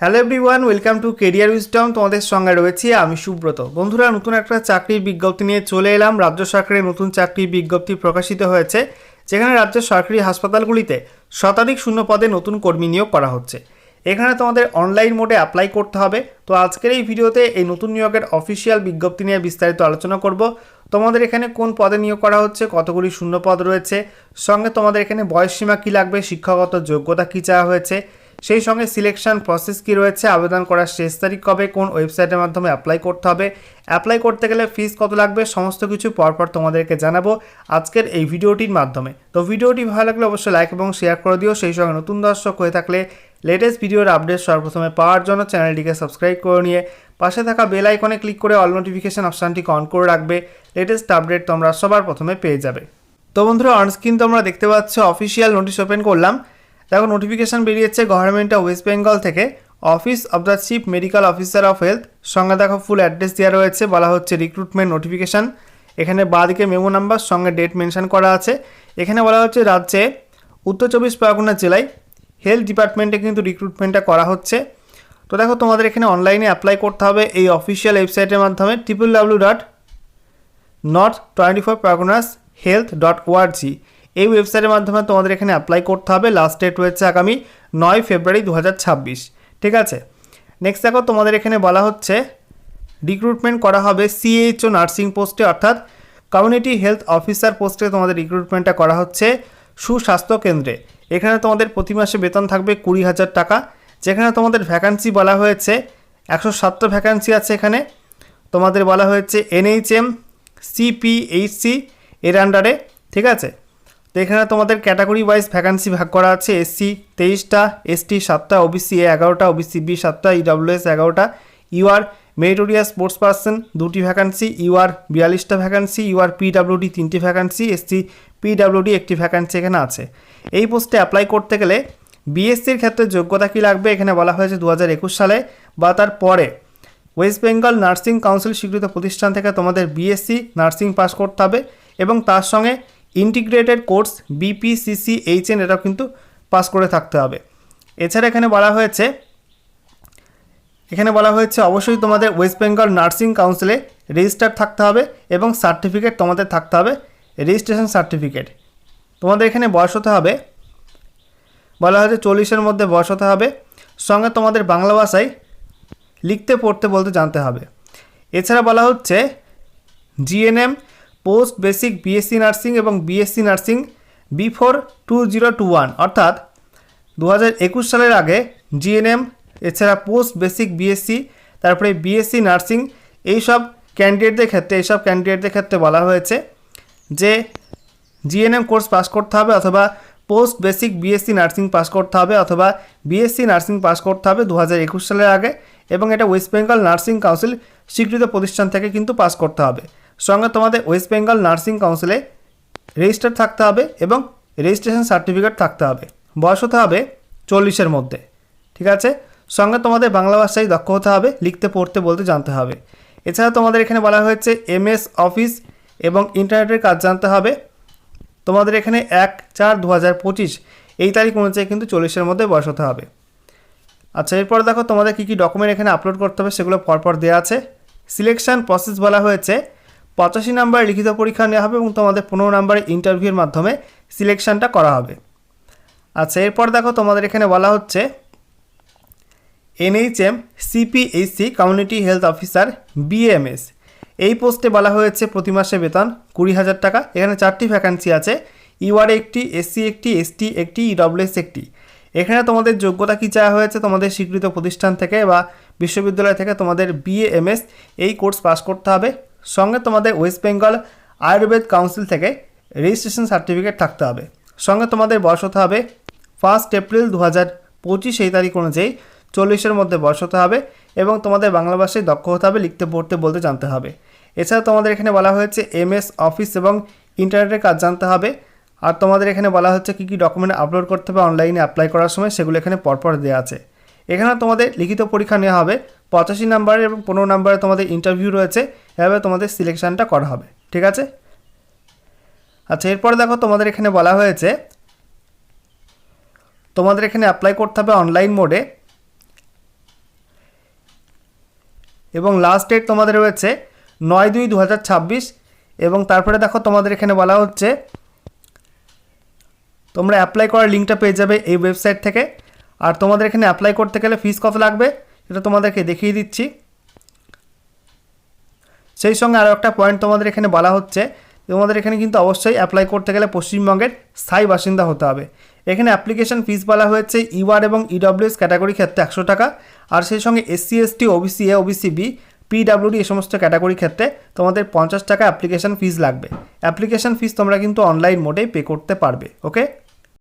Hello everyone welcome to career wisdom তোমাদের সঙ্গে রয়েছি আমি সুব্রত। বন্ধুরা, নতুন একটা চাকরির বিজ্ঞপ্তি নিয়ে চলে এলাম। রাজ্য সরকারের নতুন চাকরির বিজ্ঞপ্তি প্রকাশিত হয়েছে, যেখানে রাজ্য সরকারি হাসপাতালগুলিতে শতাধিক শূন্য পদে নতুন কর্মী নিয়োগ করা হচ্ছে। এখানে তোমাদের অনলাইন মোডে অ্যাপ্লাই করতে হবে। তো আজকের এই ভিডিওতে এই নতুন নিয়োগের অফিসিয়াল বিজ্ঞপ্তি নিয়ে বিস্তারিত আলোচনা করব। তোমাদের এখানে কোন পদে নিয়োগ করা হচ্ছে, কতগুলি শূন্য পদ রয়েছে, সঙ্গে তোমাদের এখানে বয়সসীমা কী লাগবে, শিক্ষাগত যোগ্যতা কী চাওয়া হয়েছে সেই সঙ্গে সিলেকশন প্রসেস কি রয়েছে, আবেদন করার শেষ তারিখ কবে, কোন ওয়েবসাইটের মাধ্যমে অ্যাপ্লাই করতে হবে অ্যাপ্লাই করতে গেলে ফিস কত লাগবে, সমস্ত কিছু পরপর তোমাদেরকে জানাব আজকের এই ভিডিওটির মাধ্যমে। তো ভিডিওটি ভালো লাগলে অবশ্যই লাইক এবং শেয়ার করে দিও, সেই সঙ্গে নতুন দর্শক হয়ে থাকলে লেটেস্ট ভিডিওর আপডেট সর্বপ্রথমে পাওয়ার জন্য চ্যানেলটিকে সাবস্ক্রাইব করে নিয়ে পাশে থাকা বেল আইকনে ক্লিক করে অল নোটিফিকেশান অপশানটিকে অন করে রাখবে লেটেস্ট আপডেট তোমরা সবার প্রথমে পেয়ে যাবে। তো বন্ধুরা অনস্ক্রিন তোমরা দেখতে পাচ্ছ অফিসিয়াল নোটিশ ওপেন করলাম। দেখো নোটিফিকেশান বেরিয়েছে গভর্নমেন্ট অফ ওয়েস্ট বেঙ্গল থেকে। Office of the chief medical officer of health সঙ্গে দেখো ফুল অ্যাড্রেস দেওয়া রয়েছে, বলা হচ্ছে রিক্রুটমেন্ট নোটিফিকেশান এখানে বাঁদিকে মেমো নাম্বার সঙ্গে ডেট মেনশন করা আছে। এখানে বলা হচ্ছে, রাজ্যে উত্তর চব্বিশ পরগনা জেলায় হেলথ ডিপার্টমেন্টে কিন্তু রিক্রুটমেন্টটা করা হচ্ছে। তো দেখো, তোমাদের এখানে অনলাইনে অ্যাপ্লাই করতে হবে এই অফিসিয়াল ওয়েবসাইটের মাধ্যমে triple W dot north twenty four Parganas health dot O R G এই ওয়েবসাইটের মাধ্যমে তোমাদের এখানে অ্যাপ্লাই করতে হবে। লাস্ট ডেট রয়েছে আগামী নয় ফেব্রুয়ারি দু হাজার ছাব্বিশ। ঠিক আছে? নেক্সট দেখো, তোমাদের এখানে বলা হচ্ছে রিক্রুটমেন্ট করা হবে সিএইচও নার্সিং পোস্টে অর্থাৎ কমিউনিটি হেলথ অফিসার পোস্টে তোমাদের রিক্রুটমেন্টটা করা হচ্ছে সুস্বাস্থ্য কেন্দ্রে। এখানে তোমাদের প্রতি মাসে বেতন থাকবে কুড়ি হাজার টাকা। যেখানে তোমাদের ভ্যাকান্সি বলা হয়েছে, একশো সাতটা ভ্যাকান্সি আছে এখানে। তোমাদের বলা হয়েছে এনএইচএম সিপিএইচসি এর আন্ডারে ঠিক আছে? তো এখানে তোমাদের ক্যাটাগরি ওয়াইজ ভ্যাকান্সি ভাগ করা আছে এসসি তেইশটা এসটি সাতটা ওবিসি এ এগারোটা ওবিসি বি সাতটা ইডাব্লিউএস এগারোটা। ইউআর মেরিটোরিয়াস স্পোর্টস পার্সন দুটি ভ্যাকান্সি ইউআর বিয়াল্লিশটা ভ্যাকান্সি ইউআর পিডাব্লিউডি তিনটি ভ্যাকান্সি এসসি পিডাব্লিউডি একটি ভ্যাকান্সি এখানে আছে। এই পোস্টে অ্যাপ্লাই করতে গেলে বিএসসির ক্ষেত্রে যোগ্যতা কী লাগবে? এখানে বলা হয়েছে দু হাজার একুশ সালে বা তার পরে। ওয়েস্ট বেঙ্গল নার্সিং কাউন্সিল স্বীকৃত প্রতিষ্ঠান থেকে তোমাদের বিএসসি নার্সিং পাস করতে হবে এবং তার সঙ্গে ইন্টিগ্রেটেড কোর্স বিপিসিসি এইচএন এটাও কিন্তু পাস করে থাকতে হবে। এছাড়া এখানে বলা হয়েছে, এখানে বলা হয়েছে অবশ্যই তোমাদের ওয়েস্ট বেঙ্গল নার্সিং কাউন্সিলে রেজিস্টার থাকতে হবে এবং সার্টিফিকেট তোমাদের থাকতে হবে রেজিস্ট্রেশন সার্টিফিকেট তোমাদের এখানে বয়স হতে হবে, বলা হয়েছে চল্লিশের মধ্যে বয়স হতে হবে। সঙ্গে তোমাদের বাংলা ভাষায় লিখতে, পড়তে, বলতে জানতে হবে। এছাড়া বলা হচ্ছে GNM post basic BSc nursing এবং BSc nursing before two zero two one. অর্থাৎ দু হাজার একুশ সালের আগে জিএনএম, এছাড়া পোস্ট বেসিক বিএসসি, তারপরে বিএসসি নার্সিং এইসব ক্যান্ডিডেটদের ক্ষেত্রে, এইসব ক্যান্ডিডেটদের ক্ষেত্রে বলা হয়েছে যে জিএনএম কোর্স পাস করতে হবে অথবা post basic BSc nursing pass করতে হবে অথবা বিএসসি নার্সিং পাস করতে হবে দু হাজার একুশ সালের আগে এবং এটা ওয়েস্ট বেঙ্গল নার্সিং কাউন্সিল স্বীকৃত প্রতিষ্ঠান থেকে কিন্তু পাস করতে হবে। সঙ্গে তোমাদের ওয়েস্ট বেঙ্গল নার্সিং কাউন্সিলে রেজিস্টার থাকতে হবে এবং রেজিস্ট্রেশন সার্টিফিকেট থাকতে হবে। বয়স হতে হবে চল্লিশের মধ্যে, ঠিক আছে? সঙ্গে তোমাদের বাংলা ভাষায় দক্ষ হতে হবে, লিখতে, পড়তে, বলতে জানতে হবে। এছাড়া তোমাদের এখানে বলা হয়েছে এমএস অফিস এবং ইন্টারনেটের কাজ জানতে হবে। তোমাদের এখানে এক চার দু হাজার পঁচিশ, এই তারিখ অনুযায়ী কিন্তু চল্লিশের মধ্যে বয়স হতে হবে। আচ্ছা এরপর দেখো তোমাদের কী কী ডকুমেন্ট এখানে আপলোড করতে হবে, সেগুলো পরপর দেওয়া আছে। সিলেকশন প্রসেস বলা হয়েছে পঁচাশি নাম্বার লিখিত পরীক্ষা নেওয়া হবে এবং তোমাদের পনেরো নাম্বারের ইন্টারভিউর মাধ্যমে সিলেকশনটা করা হবে। আচ্ছা এরপর দেখো তোমাদের এখানে বলা হচ্ছে, NHM CPHC community health officer BMS. এই পোস্টে বলা হয়েছে, প্রতি মাসে বেতন কুড়ি হাজার টাকা। এখানে চারটি ভ্যাকান্সি আছে। ইউআর একটি এসসি একটি এসটি একটি ইডব্লিউএস একটি। এখানে তোমাদের যোগ্যতা কী চাওয়া হয়েছে তোমাদের স্বীকৃত প্রতিষ্ঠান থেকে বা বিশ্ববিদ্যালয় থেকে তোমাদের বিএএমএস এই কোর্স পাস করতে হবে। সঙ্গে তোমাদের ওয়েস্ট বেঙ্গল আয়ুর্বেদ কাউন্সিল থেকে রেজিস্ট্রেশন সার্টিফিকেট থাকতে হবে। সঙ্গে তোমাদের বয়স হতে হবে ফার্স্ট এপ্রিল দু হাজার পঁচিশ, এই তারিখ অনুযায়ী চল্লিশের মধ্যে বয়স হতে হবে এবং তোমাদের বাংলা ভাষায় দক্ষ হতে হবে, লিখতে, পড়তে, বলতে জানতে হবে। এছাড়া তোমাদের এখানে বলা হয়েছে এমএস অফিস এবং ইন্টারনেটের কাজ জানতে হবে। আর তোমাদের এখানে বলা হচ্ছে কী কী ডকুমেন্ট আপলোড করতে হবে অনলাইনে অ্যাপ্লাই করার সময়, সেগুলো এখানে পরপর দেওয়া আছে। এখানে তোমাদের লিখিত পরীক্ষা নেওয়া হবে, পঁচাশি নাম্বারের এবং পনেরো নাম্বারে তোমাদের ইন্টারভিউ রয়েছে, এভাবে তোমাদের সিলেকশানটা করা হবে, ঠিক আছে? আচ্ছা এরপর দেখো তোমাদের এখানে বলা হয়েছে, তোমাদের এখানে অ্যাপ্লাই করতে হবে অনলাইন মোডে এবং লাস্ট ডেট তোমাদের রয়েছে নয় দুই দু এবং তারপরে দেখো তোমাদের এখানে বলা হচ্ছে, তোমরা অ্যাপ্লাই করার লিঙ্কটা পেয়ে যাবে এই ওয়েবসাইট থেকে। আর তোমাদের এখানে অ্যাপ্লাই করতে গেলে ফিস কত লাগবে? সেটা তোমাদেরকে দেখিয়ে দিচ্ছি। সেই সঙ্গে আরও একটা পয়েন্ট তোমাদের এখানে বলা হচ্ছে, তোমাদের এখানে কিন্তু অবশ্যই অ্যাপ্লাই করতে গেলে পশ্চিমবঙ্গের স্থায়ী বাসিন্দা হতে হবে। এখানে অ্যাপ্লিকেশন ফিস বলা হয়েছে ইউআর এবং ইডব্লিউএস ক্যাটাগরি ক্ষেত্রে একশো টাকা, আর সেই সঙ্গে SC ST OBC A OBC B PWD এই সমস্ত ক্যাটাগরি ক্ষেত্রে তোমাদের পঞ্চাশ টাকা অ্যাপ্লিকেশন ফিস লাগবে। অ্যাপ্লিকেশন ফিস তোমরা কিন্তু অনলাইন মোডেই পে করতে পারবে ওকে